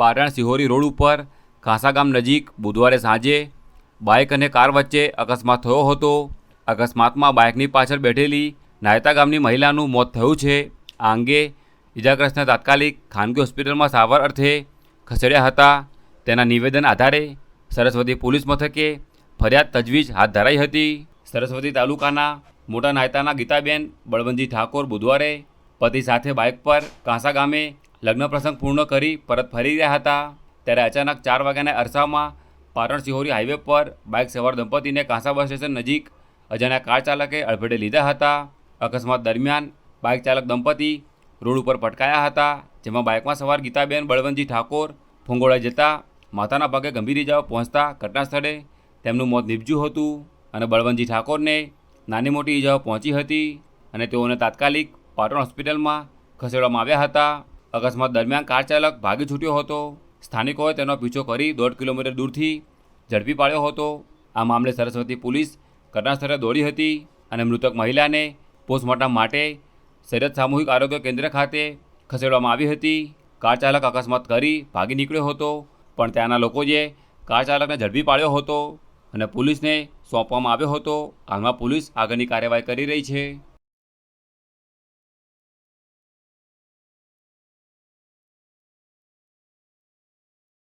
Patan Sihori road ઉપર ખાસા ગામ નજીક બુધવારે સાંજે બાઇક અને કાર વચ્ચે અકસ્માત થયો હતો. અકસ્માતમાં બાઇકની પાછળ બેઠેલી નાયતા ગામની મહિલાનું મોત થયું છે. આ અંગે ઇજાગ્રસ્તને તાત્કાલિક ખાનગી હોસ્પિટલમાં સારવાર અર્થે ખસેડ્યા હતા. તેના નિવેદન આધારે સરસ્વતી પોલીસ મથકે ફરિયાદ તજવીજ હાથ ધરાઈ હતી. સરસ્વતી તાલુકાના મોટા નાયતાના ગીતાબેન બળવંતજી ઠાકોર બુધવારે પતિ સાથે બાઇક પર કાંસા ગામે લગ્ન પ્રસંગ પૂર્ણ કરી પરત ફરી રહ્યા હતા. ત્યારે અચાનક ચાર વાગ્યાના અરસામાં પાટણ સિહોરી હાઈવે પર બાઇક સવાર દંપતીને કાંસા બસ સ્ટેશન નજીક અજાણ્યા કાર ચાલકે અડફેટે લીધા હતા. અકસ્માત દરમિયાન બાઇક ચાલક દંપતી રોડ ઉપર પટકાયા હતા, જેમાં બાઇકમાં સવાર ગીતાબેન, બળવંતજી ઠાકોર ફુંગોળા જતા માથાના ભાગે ગંભીર ઇજાઓ પહોંચતા ઘટના સ્થળે તેમનું મોત નીપજ્યું હતું અને બળવંતજી ઠાકોરને નાની મોટી ઇજાઓ પહોંચી હતી અને તેઓને તાત્કાલિક પાટણ હોસ્પિટલમાં ખસેડવામાં આવ્યા હતા. અકસ્માત દરમિયાન કાર ચાલક ભાગી છૂટ્યો હતો. સ્થાનિકોએ તેનો પીછો કરી દોઢ કિલોમીટર દૂરથી ઝડપી પાડ્યો હતો. આ મામલે સરસ્વતી પોલીસ ઘટનાસ્થળે દોડી હતી અને મૃતક મહિલાને પોસ્ટમોર્ટમ માટે સૈયદ સામૂહિક આરોગ્ય કેન્દ્ર ખાતે ખસેડવામાં આવી હતી. કાર ચાલક અકસ્માત કરી ભાગી નીકળ્યો હતો, પણ ત્યાંના લોકોએ કાર ચાલકને ઝડપી પાડ્યો હતો અને પોલીસને સોંપવામાં આવ્યો હતો. હાલમાં પોલીસ આગળની કાર્યવાહી કરી રહી છે.